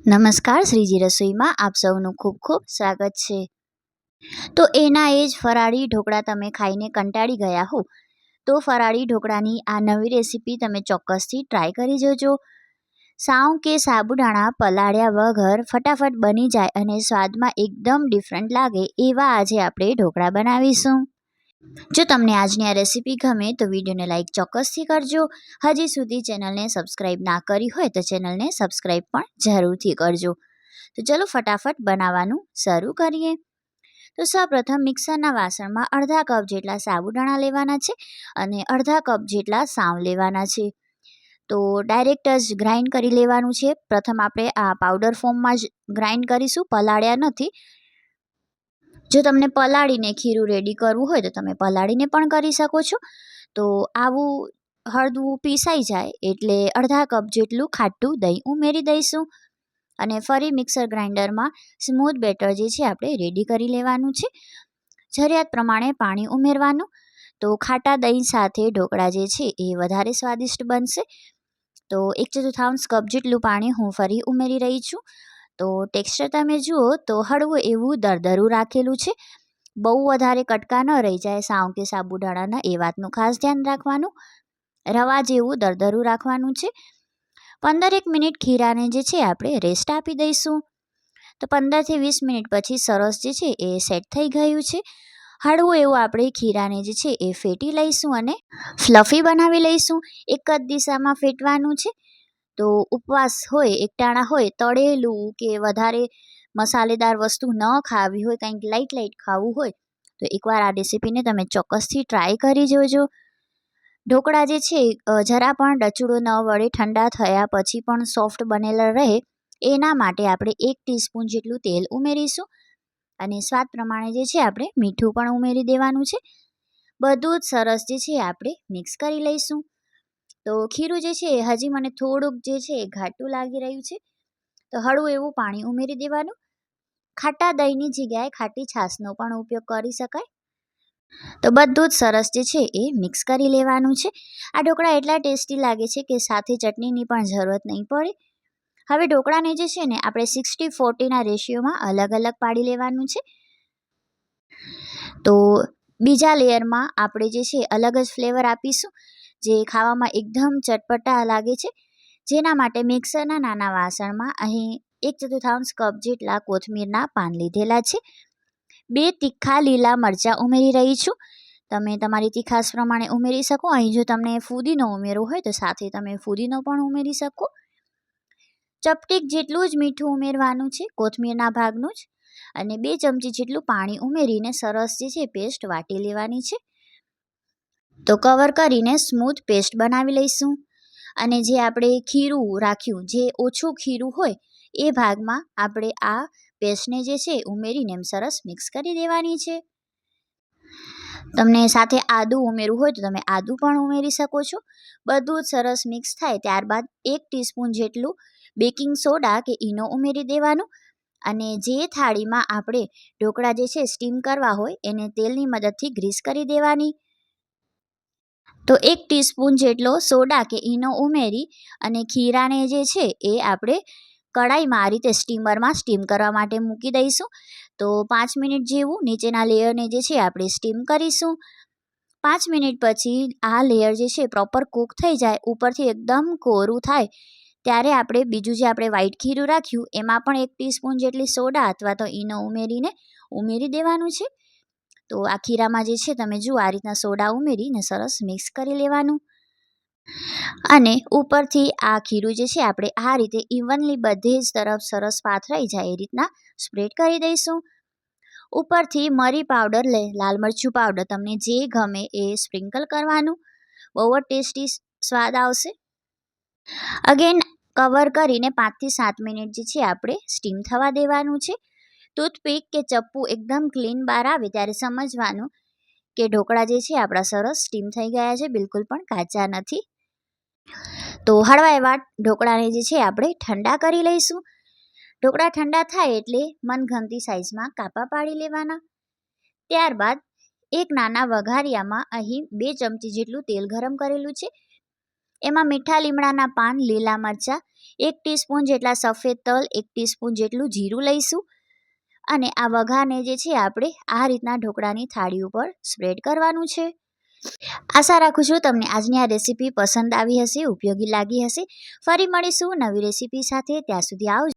નમસ્કાર, શ્રીજી રસોઈમાં આપ સૌનું ખૂબ ખૂબ સ્વાગત છે. તો એના એ જ ફરાળી ઢોકળા તમે ખાઈને કંટાળી ગયા હો. તો ફરાળી ઢોકળાની આ નવી રેસીપી તમે ચોક્કસથી ટ્રાય કરી જોજો. સાવ કે સાબુદાણા પલાળ્યા વગર ફટાફટ બની જાય અને સ્વાદમાં એકદમ ડિફરન્ટ લાગે એવા આજે આપણે ઢોકળા બનાવીશું. જો તમને આજની આ રેસીપી ગમે તો વિડીયોને લાઇક ચોક્કસથી કરજો. હજી સુધી ચેનલને સબસ્ક્રાઈબ ના કરી હોય તો ચેનલને સબસ્ક્રાઈબ પણ જરૂરથી કરજો. તો ચલો ફટાફટ બનાવવાનું શરૂ કરીએ. તો સૌપ્રથમ મિક્સરના વાસણમાં અડધા કપ જેટલા સાબુદાણા લેવાના છે અને અડધા કપ જેટલા સાવ લેવાના છે. તો ડાયરેક્ટ જ ગ્રાઇન્ડ કરી લેવાનું છે. પ્રથમ આપણે આ પાવડર ફોર્મમાં જ ગ્રાઇન્ડ કરીશું. પલાળ્યા નથી. જો તમને પલાળીને ખીરું રેડી કરવું હોય તો તમે પલાળીને પણ કરી શકો છો. તો આવું હળદવું પીસાઈ જાય એટલે અડધા કપ જેટલું ખાટું દહીં ઉમેરી દઈશું. અને ફરી મિક્સર ગ્રાઇન્ડરમાં સ્મૂથ બેટર જે છે આપણે રેડી કરી લેવાનું છે. જરૂરિયાત પ્રમાણે પાણી ઉમેરવાનું. તો ખાટા દહીં સાથે ઢોકળા જે છે એ વધારે સ્વાદિષ્ટ બનશે. તો એક ચતુર્થાંશ કપ જેટલું પાણી હું ફરી ઉમેરી રહી છું. તો ટેક્સચર તમે જુઓ તો હળવું એવું દરદરું રાખેલું છે. બહુ વધારે કટકા ન રહી જાય સાવ કે સાબુદાણાના, એ વાતનું ખાસ ધ્યાન રાખવાનું. રવા જેવું દરદરું રાખવાનું છે. પંદરેક મિનિટ ખીરાને જે છે આપણે રેસ્ટ આપી દઈશું. તો પંદરથી વીસ મિનિટ પછી સરસ જે છે એ સેટ થઈ ગયું છે. હળવું એવું આપણે ખીરાને જે છે એ ફેટી લઈશું અને ફ્લફી બનાવી લઈશું. એક જ દિશામાં ફેટવાનું છે. તો ઉપવાસ હોય, એકટાણા હોય, તળેલું કે વધારે મસાલેદાર વસ્તુ ન ખાવી હોય, કંઈક લાઇટ લાઇટ ખાવું હોય, તો એકવાર આ રેસીપીને તમે ચોક્કસથી ટ્રાય કરી જોજો. ઢોકળા જે છે જરા પણ ડચુડો ન વળે, ઠંડા થયા પછી પણ સોફ્ટ બનેલા રહે. એના માટે આપણે એક ટીસ્પૂન જેટલું તેલ ઉમેરીશું અને સ્વાદ પ્રમાણે જે છે, આપણે મીઠું પણ ઉમેરી દેવાનું છે. બધું જ સરસ જે છે, આપણે મિક્સ કરી લઈશું. તો ખીરું જે છે હજી મને થોડુંક જે છે ઘાટું લાગી રહ્યું છે. તો હળવું એવું પાણી ઉમેરી દેવાનું. ખાટા દહીંની જગ્યાએ ખાટી છાશનો પણ ઉપયોગ કરી શકાય. તો બધું જ સરસ જે છે એ મિક્સ કરી લેવાનું છે. આ ઢોકળા એટલા ટેસ્ટી લાગે છે કે સાથે ચટણીની પણ જરૂરત નહીં પડે. હવે ઢોકળાને જે છે ને આપણે સિક્સટી ફોર્ટીના રેશિયોમાં અલગ અલગ પાડી લેવાનું છે. તો બીજા લેયરમાં આપણે જે છે અલગ જ ફ્લેવર આપીશું. જે ખાવામાં એકદમ ચટપટા લાગે છે. જેના માટે મિક્સરના નાના વાસણમાં અહીં એક ચતુર્થાંશ કપ જેટલા કોથમીરના પાન લીધેલા છે. બે તીખા લીલા મરચાં ઉમેરી રહી છું. તમે તમારી તીખાસ પ્રમાણે ઉમેરી શકો. અહીં જો તમને ફુદીનો ઉમેરવો હોય તો સાથે તમે ફુદીનો પણ ઉમેરી શકો. ચપટીક જેટલું જ મીઠું ઉમેરવાનું છે, કોથમીરના ભાગનું જ. અને બે ચમચી જેટલું પાણી ઉમેરીને સરસ જે છે પેસ્ટ વાટી લેવાની છે. તો કવર કરીને સ્મૂથ પેસ્ટ બનાવી લઈશું. અને જે આપણે ખીરું રાખ્યું, જે ઓછું ખીરું હોય, એ ભાગમાં આપણે આ પેસ્ટને જે છે, ઉમેરીને એમ સરસ મિક્સ કરી દેવાની છે. તમને સાથે આદું ઉમેરવું હોય, તો તમે આદું પણ ઉમેરી શકો છો. બધું જ સરસ મિક્સ થાય, ત્યારબાદ એક ટીસ્પૂન જેટલું બેકિંગ સોડા કે ઈનો ઉમેરી દેવાનું. અને જે થાળીમાં આપણે ઢોકળા જે છે સ્ટીમ કરવા હોય, એને તેલની મદદથી ગ્રીસ કરી દેવાની. તો એક ટીસ્પૂન જેટલો સોડા કે ઈનો ઉમેરી અને ખીરાને જે છે એ આપણે કડાઈમાં આ રીતે સ્ટીમરમાં સ્ટીમ કરવા માટે મૂકી દઈશું. તો પાંચ મિનિટ જેવું નીચેના લેયરને જે છે આપણે સ્ટીમ કરીશું. પાંચ મિનિટ પછી આ લેયર જે છે પ્રોપર કૂક થઈ જાય, ઉપરથી એકદમ કોરું થાય, ત્યારે આપણે બીજું જે આપણે વ્હાઈટ ખીરું રાખ્યું, એમાં પણ એક ટીસ્પૂન જેટલી સોડા અથવા તો ઈનો ઉમેરીને ઉમેરી દેવાનું છે. તો આ ખીરામાં જે છે તમે જુઓ, આ રીતના સોડા ઉમેરીને સરસ મિક્સ કરી લેવાનું. અને ઉપરથી આ ખીરું જે છે, આપણે આ રીતે ઇવનલી બધે જ તરફ સરસ પાથરાઈ જાય એ રીતના સ્પ્રેડ કરી દઈશું. ઉપરથી મરી પાવડર લે, લાલ મરચું પાવડર તમને જે ગમે એ સ્પ્રિંકલ કરવાનું. બહુ જ ટેસ્ટી સ્વાદ આવશે. અગેન કવર કરીને પાંચથી સાત મિનિટ જે છે, આપણે સ્ટીમ થવા દેવાનું છે. ટૂથપીક કે ચપ્પુ એકદમ ક્લીન બહાર આવે ત્યારે સમજવાનું કે ઢોકળા જે છે આપણા સરસ સ્ટીમ થઈ ગયા છે, બિલકુલ પણ કાચા નથી. તો હળવા એવા ઢોકળાને જે છે આપણે ઠંડા કરી લઈશું. ઢોકળા ઠંડા થાય એટલે મનગમતી સાઇઝમાં કાપા પાડી લેવાના. ત્યારબાદ એક નાના વઘારિયામાં અહીં બે ચમચી જેટલું તેલ ગરમ કરેલું છે. એમાં મીઠા લીમડાના પાન, લીલા મરચાં, એક ટીસ્પૂન જેટલા સફેદ તલ, એક ટીસ્પૂન જેટલું જીરું લઈશું. અને આ વઘાને જે છે આપણે આ રીતના ઢોકળાની થાળી ઉપર સ્પ્રેડ કરવાનું છે. આશા રાખું છું તમને આજની આ રેસીપી પસંદ આવી હશે, ઉપયોગી લાગી હશે. ફરી મળીશું નવી રેસીપી સાથે, ત્યાં સુધી આવજો.